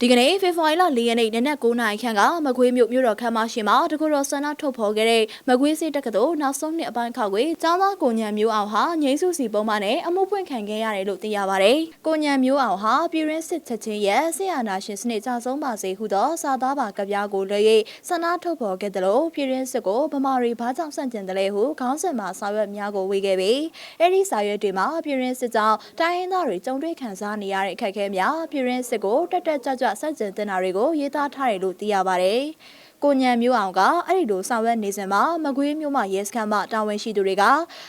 ဒီကနေ့ဖေဖော်ဝါရီလ၄ရက်နေ့နနက်9:00နာရီခန့်ကမကွေးမြို့မြို့တော်ခမ်းမရှိမှာတကူတော်ဆန္ဒထုတ်ဖော်ခဲ့တဲ့မကွေးစစ်တက္ကသိုလ်နောက်ဆုံးနှစ်အပိုင်းခောက်ကွေကျောင်းသားကိုညံမျိုးအောင်ဟာငိမ့်စုစီပုံမှန်နဲ့အမှုဖွင့်ခံခဲ့ရတယ်လို့သိရပါတယ်။ကိုညံမျိုးအောင်ဟာပြည်ရင်းစစ်ချက်ချင်းရဲ့ဆရာနာရှင်စနစ်ကြဆုံးပါစေဟုသောစာသားပါကဗျာကိုလွှဲ၍ဆန္ဒထုတ်ဖော်ခဲ့တယ်လို့ပြည်ရင်းစစ်ကိုဗမာရီဘာကြောင့်ဆန့်ကျင်တယ်လဲဟုခေါင်းစဉ်မှာစာရွက်များကိုဝေခဲ့ပြီးအဲ့ဒီစာရွက်တွေမှာပြည်ရင်းစစ်ကြောင့်တိုင်းရင်းသားတွေကြုံတွေ့ခံစားနေရတဲ့အခက်အခဲများပြည်ရင်းစစ်ကိုတက်တက်ကြွကြွဆန့်ကျင်တင်တာတွေကိုရေးသားထားတယ်လို့သိရပါတယ်။ ကိုညံမျိုးအောင်ကအဲ့ဒီလိုဆောင်ရွက်နေစဉ်မှာမကွေးမျိုးမရဲစခန်းမှတာဝန်ရှိသူတွေက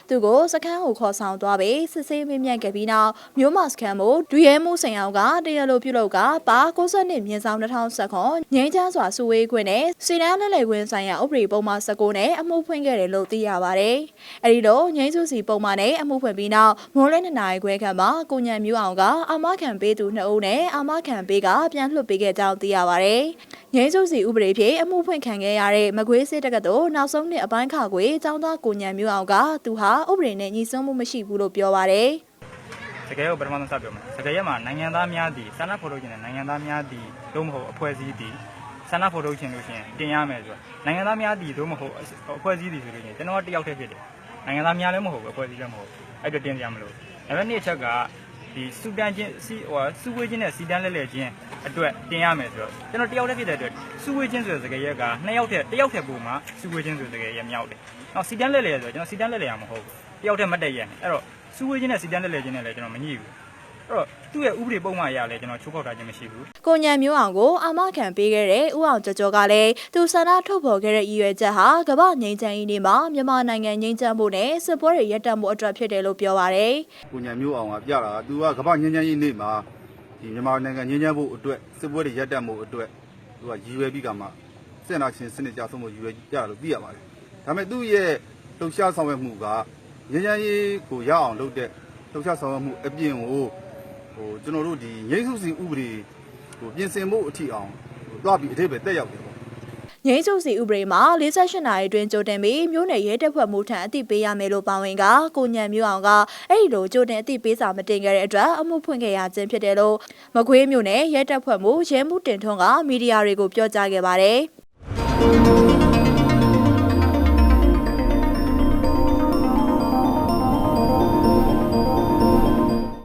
သူ့ကိုစခန်းကိုခေါ်ဆောင်သွားပြီးစစ်ဆေးမေးမြန်းခဲ့ပြီးနောက်မျိုးမစခန်းကိုဒူရဲမှုဆိုင်အောင်ကတရားလိုပြုလုပ်ကပါ62မြင်းဆောင်2019ငိမ့်ချမ်းစွာစုဝေးခွင့်နဲ့စီတန်းလက်လည်ခွင့်ဆိုင်ရာဥပဒေပုံမှန်19နဲ့အမှုဖွင့်ခဲ့တယ်လို့သိရပါတယ်။အဲ့ဒီလိုငိမ့်စုစီပုံမှန်နဲ့အမှုဖွင့်ပြီးနောက်မိုးလဲနှစ်နာရီခွဲခန့်မှာကိုညံမျိုးအောင်ကအာမခံပေးသူ2ဦးနဲ့အာမခံပေးကပြန်လွှတ်ပေးခဲ့ကြောင်းသိရပါတယ်။ ငိမ့်စုစီဥပဒေဖြင့်အမှုဖွင့်ခံခဲ့ရတဲ့မကွေးစစ်တက္ကသိုလ်နောက်ဆုံးနှစ်အပိုင်းခါကွေចောင်းသားကိုညံမျိုးအောင်ကသူဟာဥပဒေနဲ့ညီစွန်းမှုမရှိဘူးလို့ပြောပါတယ်။စကဲကိုပထမဆုံးစပြောမယ်စကဲရက်မှာနိုင်ငံသားများသည်ဆန္ဒဖော်ထုတ်ခြင်းနဲ့နိုင်ငံသားများသည်တို့မဟုတ်အဖွဲ့အစည်းသည်ဆန္ဒဖော်ထုတ်ခြင်းလို့ရှိရင်တင်ရမယ်ဆိုတော့နိုင်ငံသားများသည်တို့မဟုတ်အဖွဲ့အစည်းသည်ဆိုလို့ရှိရင်ကျွန်တော်ကတယောက်တည်းဖြစ်တယ်နိုင်ငံသားများလည်းမဟုတ်ဘူးအဖွဲ့အစည်းလည်းမဟုတ်ဘူးအဲ့တော့တင်ကြမလို့ဒါပေမဲ့နေ့အချက်က ဒီစူတန်ချင်းစီဟိုစူဝေးချင်းနဲ့စီတန်းလဲလဲချင်းအတွက်တင်ရမယ်ဆိုတော့ကျွန်တော်တယောက်တည်းဖြစ်တဲ့အတွက်စူဝေးချင်းဆိုတဲ့စကဲရက်ကနှစ်ယောက်တည်းတယောက်တည်းပုံမှာစူဝေးချင်းဆိုတဲ့စကဲရက်မြောက်တယ်နောက်စီတန်းလဲလဲဆိုတော့ကျွန်တော်စီတန်းလဲလဲရမှာမဟုတ်ဘူးတယောက်တည်းမတ်တက်ရက်နဲ့အဲ့တော့စူဝေးချင်းနဲ့စီတန်းလဲလဲချင်းနဲ့လည်းကျွန်တော်မညှိဘူးအဲ့ တော့သူ့ရဲ့ဥပဒေပုံမှန်အရလည်းကျွန်တော်ချိုးဖောက်တာခြင်းမရှိဘူး။ကိုညံမျိုးအောင်ကိုအာမခံပေးခဲ့တဲ့ဥအောင်ကျော်ကျော်ကလည်းသူဆန္ဒထုတ်ဖော်ခဲ့တဲ့ရည်ရွယ်ချက်ဟာကမ္ဘာငြိမ်းချမ်းရေးနေ့မှာမြန်မာနိုင်ငံငြိမ်းချမ်းဖို့နဲ့စစ်ပွဲတွေရပ်တန့်ဖို့အတွက်ဖြစ်တယ်လို့ပြောပါရယ်။ကိုညံမျိုးအောင်ကပြတာကသူကကမ္ဘာငြိမ်းချမ်းရေးနေ့မှာဒီမြန်မာနိုင်ငံငြိမ်းချမ်းဖို့အတွက်စစ်ပွဲတွေရပ်တန့်ဖို့အတွက်သူကရည်ရွယ်ပြီးကမှစင်နာရှင်စနစ်ကြဆုံးဖို့ရည်ရွယ်ကြတယ်လို့သိရပါတယ်။ဒါပေမဲ့သူ့ရဲ့လှုပ်ရှားဆောင်ရွက်မှုကငြိမ်းချမ်းရေးကိုရအောင်လုပ်တဲ့လှုပ်ရှားဆောင်ရွက်မှုအပြင်ကို ဟိုကျွန်တော်တို့ဒီငိမ့်စုစီဥပဒေဟိုပြင်ဆင်ဖို့အထီအောင်ဟိုတွားပြီးအတိတ်ပဲတက်ရောက်တယ်ပေါ့ငိမ့်စုစီဥပဒေမှာ48နာရီအတွင်းကြိုတင်ပြီးမြို့နယ်ရဲတပ်ဖွဲ့မှုထံအသိပေးရမယ်လို့ပါဝင်ကကိုညံမျိုးအောင်ကအဲ့ဒီလိုကြိုတင်အသိပေးစာမတင်ခဲ့တဲ့အတွက်အမှုဖွင့်ခဲ့ရခြင်းဖြစ်တယ်လို့မကွေးမြို့နယ်ရဲတပ်ဖွဲ့မှုရဲမှုတင်ထွန်းကမီဒီယာတွေကိုပြောကြားခဲ့ပါတယ်